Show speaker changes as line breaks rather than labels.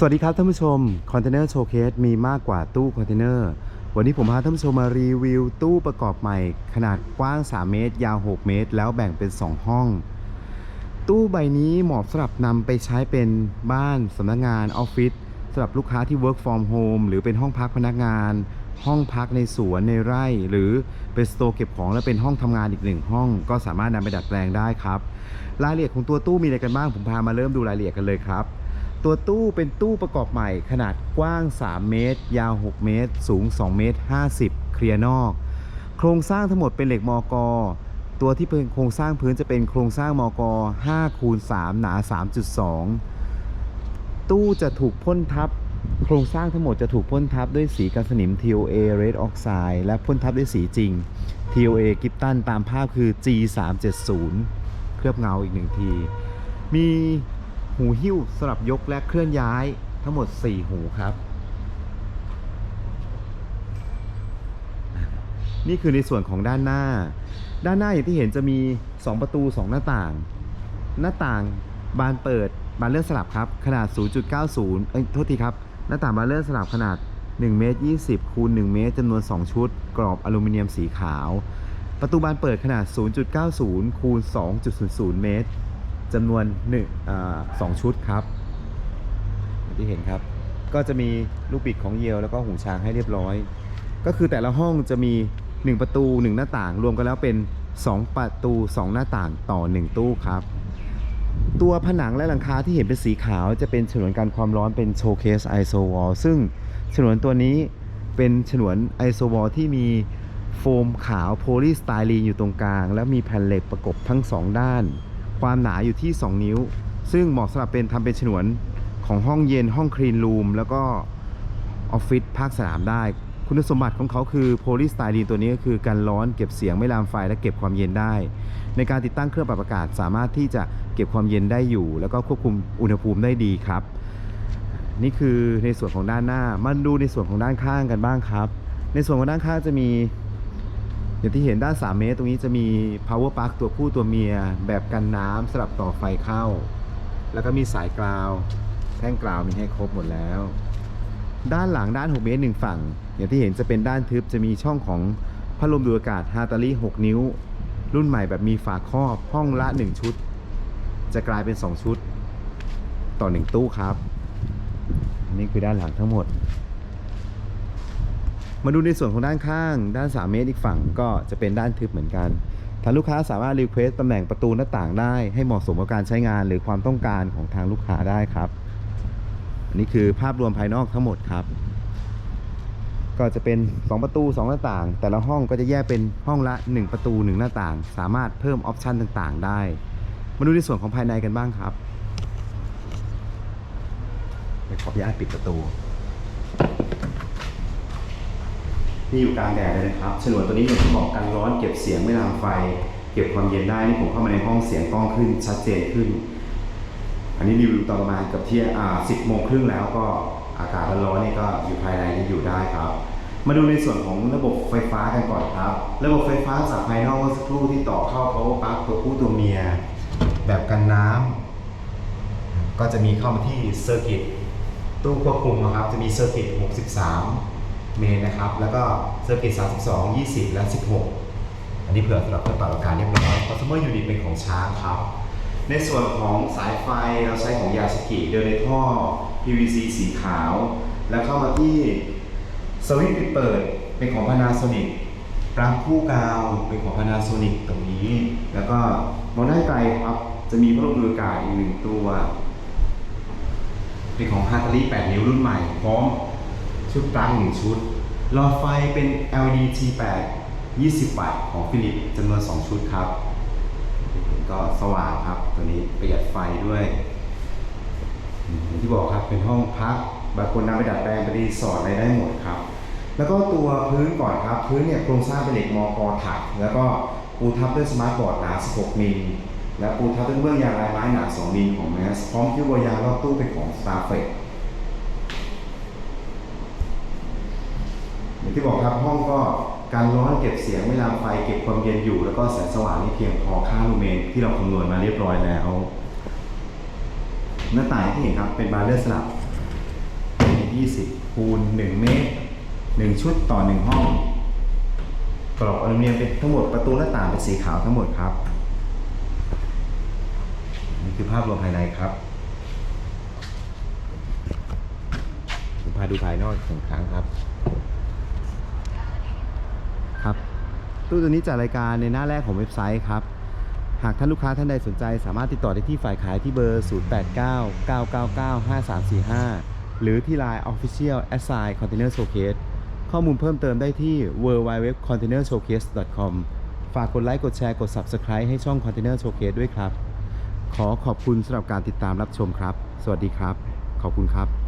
สวัสดีครับท่านผู้ชมคอนเทนเนอร์โชว์เคสมีมากกว่าตู้คอนเทนเนอร์วันนี้ผมพาท่านผู้ชมมารีวิวตู้ประกอบใหม่ ขนาดกว้าง 3 เมตร ยาว 6 เมตร แล้วแบ่งเป็น 2 ห้อง ตู้ใบนี้เหมาะสำหรับนำไปใช้เป็นบ้านสำนักงานออฟฟิศสำหรับลูกค้าที่ work from home หรือเป็นห้องพักพนักงาน ห้องพักในสวนในไร่ หรือเป็นสโตร์เก็บของและเป็นห้องทำงานอีกหนึ่งห้อง ก็สามารถนำไปดัดแปลงได้ครับรายละเอียดของตัวตู้มีอะไรกันบ้างผมพามาเริ่มดูรายละเอียดกันเลยครับ ตัวตู้เป็นตู้ประกอบใหม่ขนาดกว้าง 3 เมตร ยาว 6 เมตร สูง 2 เมตร 50 เคลียร์นอก โครงสร้างทั้งหมดเป็นเหล็กมอกอตัวที่เป็นโครงสร้างพื้นจะเป็นโครงสร้างมอกอ5คูณ3หนา 3.2 ตู้จะถูกพ่นทับ โครงสร้างทั้งหมดจะถูกพ่นทับด้วยสีกันสนิม TOA Red Oxide และพ่นทับด้วยสีจริง TOA กิปตันตามภาพคือ G370 เคลือบเงาอีกหนึ่งที มี หูหิ้วสำหรับยกและเคลื่อนย้ายทั้งหมด 4 หูครับ นี่คือในส่วนของด้านหน้า ด้านหน้าอย่างที่เห็นจะมี 2 ประตู 2 หน้าต่าง หน้าต่างบานเปิดบานเลื่อนสลับครับ ขนาด 0.90 เอ้ยโทษทีครับ หน้าต่างบานเลื่อนสลับขนาด1เมตร20คูณ1เมตรจำนวน 2 ชุด กรอบอลูมิเนียมสีขาว ประตูบานเปิดขนาด 0.90คูณ2.00 เมตร จำนวน1อ่า2ชุดครับที่เห็นครับ ก็จะมีลูกบิดของเยลแล้วก็หูช้างให้เรียบร้อย ก็คือแต่ละห้องจะมี 1 ประตู 1 หน้าต่าง รวมกันแล้วเป็น 2 ประตู 2 หน้าต่างต่อ 1 ตู้ครับ ตัวผนังและหลังคาที่เห็นเป็นสีขาว จะเป็นฉนวนกันความร้อนเป็นโชว์เคสไอโซวอลซึ่งฉนวนตัวนี้เป็นฉนวนไอโซวอลที่มีโฟมขาวโพลีสไตรีนอยู่ตรงกลาง และมีแผ่นเหล็กประกบทั้ง 2 ด้าน ความหนาอยู่ที่ 2 นิ้ว ซึ่งเหมาะสำหรับเป็นทำเป็นฉนวนของห้องเย็นห้องคลีนรูมแล้วก็ออฟฟิศภาคสนามได้ คุณสมบัติของเขาคือโพลีสไตรีนตัวนี้ก็คือกันร้อนเก็บเสียงไม่ลามไฟและเก็บความเย็นได้ ในการติดตั้งเครื่องปรับอากาศสามารถที่จะเก็บความเย็นได้อยู่ แล้วก็ควบคุมอุณหภูมิได้ดีครับ นี่คือในส่วนของด้านหน้ามาดูในส่วนของด้านข้างกันบ้างครับ ในส่วนของด้านข้างจะมี อย่างที่เห็นด้าน 3 เมตร ตรงนี้จะมี power plug ตัวผู้ตัวเมีย แบบกันน้ำสลับต่อไฟเข้า แล้วก็มีสายกราวแท่งกราวมีให้ครบหมดแล้ว ด้านหลังด้าน 6 เมตรหนึ่งฝั่ง อย่างที่เห็นจะเป็นด้านทึบจะมีช่องของพัดลมดูดอากาศฮาตาลี6 นิ้ว รุ่นใหม่แบบมีฝาครอบห้องละ 1 ชุด จะกลายเป็น 2 ชุด ต่อ 1 ตู้ครับ นี่คือด้านหลังทั้งหมด มาดูในส่วนของด้านข้าง ด้าน 3 เมตรอีกฝั่งก็จะเป็นด้านทึบเหมือนกันทางลูกค้าสามารถรีเควสตำแหน่งประตูหน้าต่างได้ให้เหมาะสมกับการใช้งานหรือความต้องการของทางลูกค้าได้ครับอันนี้คือภาพรวมภายนอกทั้งหมดครับ ก็จะเป็น 2 ประตู 2 หน้าต่าง แต่ละห้องก็จะแยกเป็นห้องละ 1 ประตู 1 หน้าต่าง สามารถเพิ่มออปชันต่างๆ ได้ มาดูในส่วนของภายในกันบ้างครับขออนุญาตปิดประตู นี่อยู่กลางแดดเลยนะครับ ฉนวนตัวนี้อย่างที่บอกกันร้อนเก็บเสียงไม่ลามไฟ เก็บความเย็นได้นี่ผมเข้ามาในห้องเสียงกล้องขึ้นชัดเจนขึ้น อันนี้รีวิวตอนประมาณกับเที่ยงอ่าสิบโมงครึ่งแล้วก็อากาศร้อนๆนี่ก็อยู่ภายในนี่อยู่ได้ครับ มาดูในส่วนของระบบไฟฟ้ากันก่อนครับ ระบบไฟฟ้าจากภายนอกเมื่อสักครู่ที่ต่อเข้า power plug ตัวผู้ตัวเมีย แบบกันน้ำก็จะมีเข้ามาที่เซอร์กิตตู้ควบคุมนะครับจะมีเซอร์กิต63 เมนนะครับ แล้วก็เซอร์กิต32 20 และ 16 อันนี้เผื่อสำหรับเครื่องปรับอากาศเรียบร้อย consumer unit เป็นของช้างครับ ในส่วนของสายไฟเราใช้ของยาสกิเดินในท่อ PVC สีขาว แล้วเข้ามาที่สวิตช์ปิดเปิดเป็นของ Panasonic ปลั๊กคู่กาวเป็นของ Panasonic ตรงนี้ แล้วก็มองด้านไกลครับจะมีพัดลมดูดอากาศอีกหนึ่งตัว เป็นของ h a r t l e y 8นิ้วรุ่นใหม่พร้อม ชุดปลั๊กหนึ่งชุดหลอดไฟเป็น LED T8 20 วัตต์ของฟิลิปจำนวน 2 ชุดครับ ก็สว่างครับ ตัวนี้ประหยัดไฟด้วยอย่างที่บอกครับเป็นห้องพักบางคนนำไปดัดแปลงไปรีสอร์ทอะไรได้หมดครับ แล้วก็ตัวพื้นก่อนครับ พื้นเนี่ยโครงสร้างเป็นเหล็กมอกอถัก แล้วก็ปูทับด้วยสมาร์ทบอร์ดหนา 16 มิล และปูทับด้วยเบื้องยางลายไม้หนา 2 มิลของแมสพร้อมคิ้วบัวยางรอบตู้เป็นของ s t a r f e t อย่างที่บอกครับห้องก็การร้อนเก็บเสียงไม่ลาไฟเก็บความเย็นอยู่ แล้วก็แสงสว่างนี่เพียงพอค่าลูเมนที่เราคำนวณมาเรียบร้อยแล้ว หน้าต่างที่เห็นครับเป็นบานเลื่อนสลับ20คูณ1เมตร 1 ชุดต่อ 1 ห้อง กรอบอลูมิเนียมเป็นทั้งหมดประตูหน้าต่างเป็นสีขาวทั้งหมดครับ นี่คือภาพรวมภายในครับผมพาดูภายนอกอีกหนึ่งครั้งครับ ตู้ตัวนี้จัดรายการในหน้าแรกของเว็บไซต์ครับ หากท่านลูกค้าท่านใดสนใจ สามารถติดต่อได้ที่ฝ่ายขายที่เบอร์ 0899995345 หรือที่ Line Official Assign Container Showcase ข้อมูลเพิ่มเติมได้ที่ www.containershowcase.com ฝากกดไลค์กดแชร์กด Subscribe ให้ช่อง Container Showcase ด้วยครับ ขอขอบคุณสำหรับการติดตามรับชมครับ สวัสดีครับ ขอบคุณครับ